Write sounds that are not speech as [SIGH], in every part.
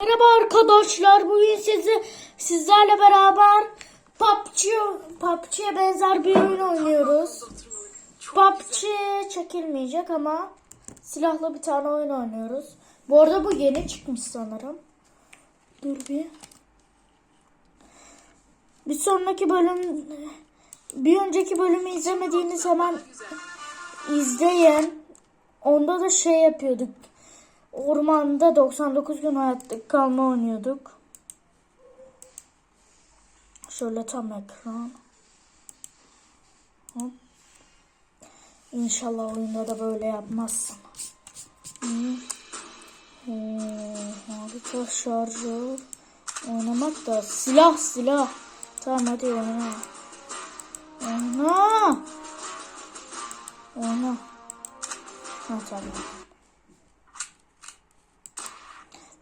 Merhaba arkadaşlar. Bugün sizi sizlerle beraber PUBG PUBG'ye benzer bir oyun oynuyoruz. PUBG çekilmeyecek ama silahlı bir tane oyun oynuyoruz. Bu arada bu yeni çıkmış sanırım. Dur bir. Bir sonraki bölüm bir önceki bölümü izlemediğiniz hemen izleyin. Onda da şey yapıyorduk. Ormanda 99 gün hayatta kalma oynuyorduk. Şöyle tam ekran. Hop. İnşallah oyunda da böyle yapmazsın. Oo, harika şarjör. Oynamak da silah silah. Tamam hadi oyna. Oyna. Oyna. Ha tabii.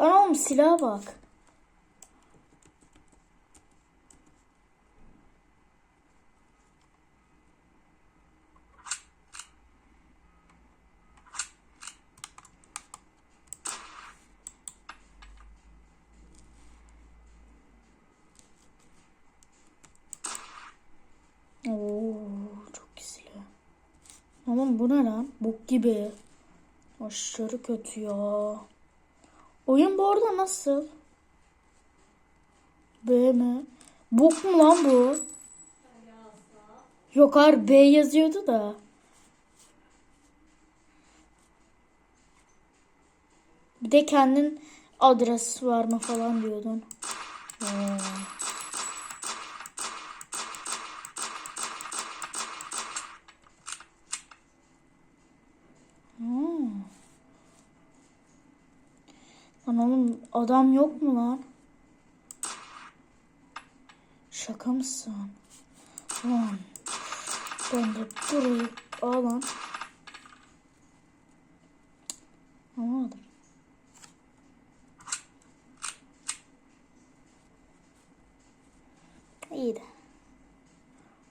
Lan oğlum silaha bak. Oğlum bu ne lan? Bok gibi. Aşırı kötü ya. Oyun bu arada nasıl? B mi? Bok mu lan bu? Yok hayır B yazıyordu da. Bir de kendin adres var mı falan diyordun. Hmm. Lan adam yok mu lan? Şaka mısın? Lan. Ben de burayı al lan. Anlamadım. İyi de.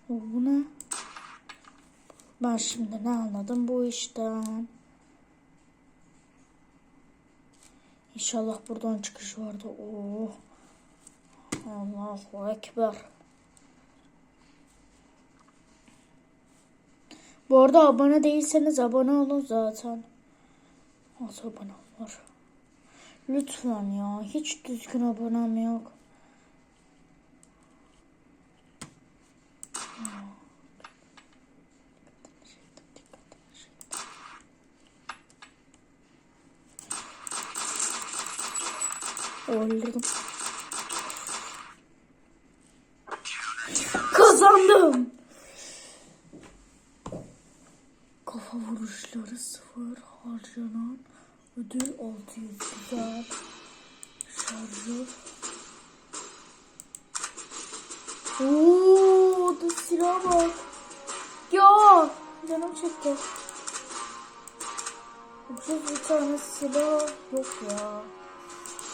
Bu ne? Ben şimdi ne anladım bu işten? İnşallah buradan çıkış vardı. Oo. Allahu Ekber. Bu arada abone değilseniz abone olun zaten. Az abone var. Lütfen ya. Hiç düzgün abonem yok. Öldürdüm. Kazandım. Kafa vuruşları sıfır harcanan ödül 600 güzel. Şarjör. Oo, da silah bak. Ya canım çekti. Ucuz bir tane silah yok ya.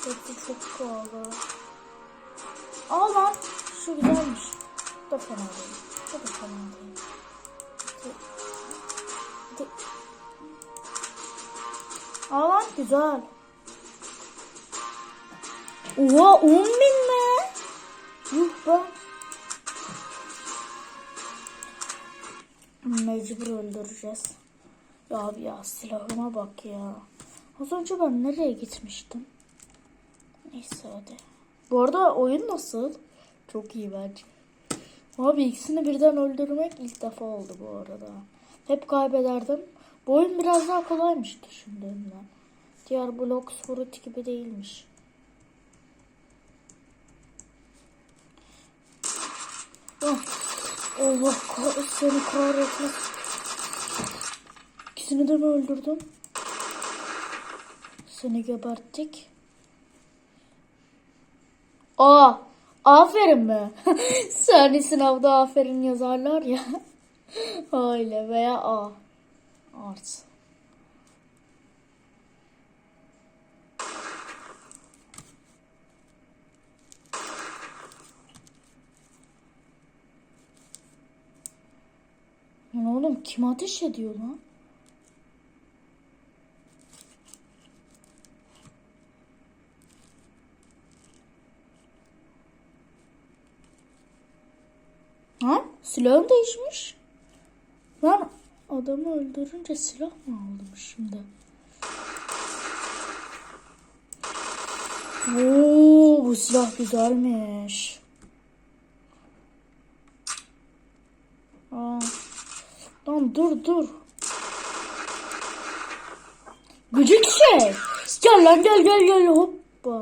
Hepsi çok pahalı. Lan şu güzelmiş. Da fena değil. Bu da fena değil. Aa güzel. Oha 10 bin mi? Yuh be. Mecbur öldüreceğiz. Ya abi ya silahıma bak ya. Az önce ben nereye gitmiştim? Neyse hadi. Bu arada oyun nasıl? Çok iyi bence. Abi ikisini birden öldürmek ilk defa oldu bu arada. Hep kaybederdim. Bu oyun biraz daha kolaymış düşündüğümden. Diğer Blox Fruit gibi değilmiş. Ah, Allah kah seni kahretmesin. İkisini de mi öldürdüm? Seni geberttik. Aa, aferin mi? [LAUGHS] Sani sınavda aferin yazarlar ya. [LAUGHS] Öyle veya A. Art. Lan oğlum kim ateş ediyor lan? Ha? Silahım değişmiş. Lan adamı öldürünce silah mı aldım şimdi? Oo, bu silah güzelmiş. Aa. Lan dur dur. Gıcık şey. Gel lan gel gel gel hoppa.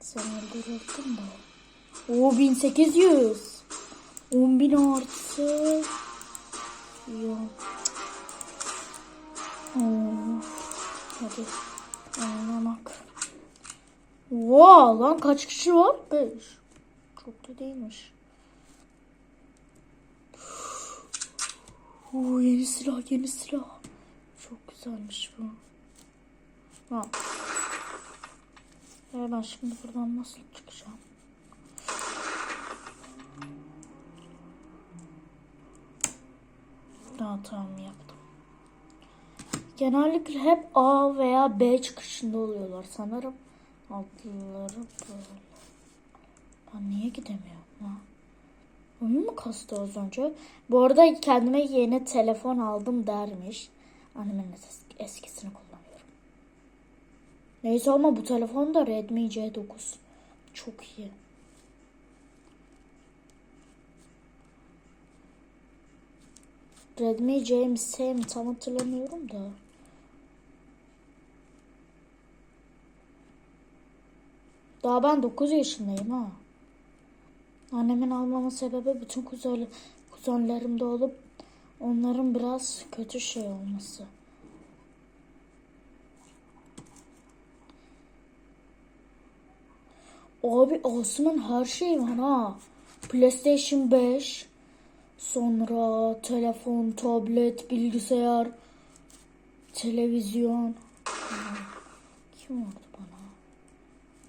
Sen öldürüldün de. Oo 1800. 10.000 artı. Ya. Oo. Hadi. Oynamak. Wow, lan kaç kişi var? 5. Çok da değilmiş. Oo, yeni silah, yeni silah. Çok güzelmiş bu. Ha. Ee, ben şimdi buradan nasıl çıkacağım? Ha, tamam yaptım. Genellikle hep A veya B çıkışında oluyorlar sanırım. Altlıları böyle. Ben niye gidemiyorum ha? Oyun mu kastı az önce? Bu arada kendime yeni telefon aldım dermiş. Annemin es- eskisini kullanıyorum. Neyse ama bu telefon da Redmi C9. Çok iyi. Redmi C mi S mi tam hatırlamıyorum da. Daha ben 9 yaşındayım ha. Annemin almama sebebi bütün kuzen, kuzenlerimde olup onların biraz kötü şey olması. Abi Asım'ın her şeyi var ha. PlayStation 5, sonra telefon, tablet, bilgisayar, televizyon. Kim vurdu bana?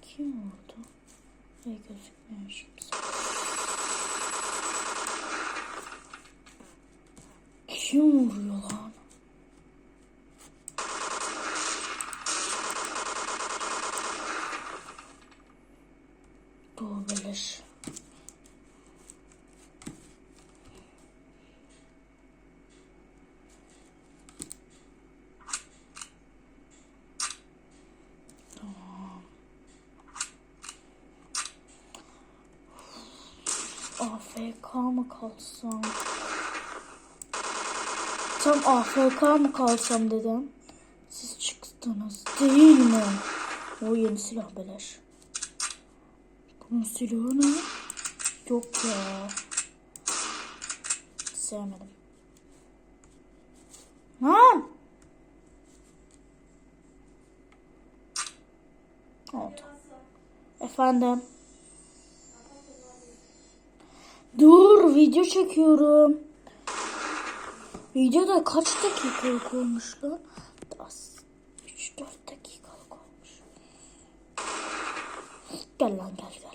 Kim vurdu? Ve gözükmüyor şimdi. Kim vuruyor lan? Dur beleş. AFK mı kalsam? Tam AFK mı kalsam dedim. Siz çıktınız değil mi? O yeni silah beleş. Bunun silahı ne? Yok ya. Sevmedim. Lan! Oldu. Efendim. Video çekiyorum. Videoda kaç dakikalık olmuş lan? 3-4 dakikalık olmuş. Gel lan gel gel.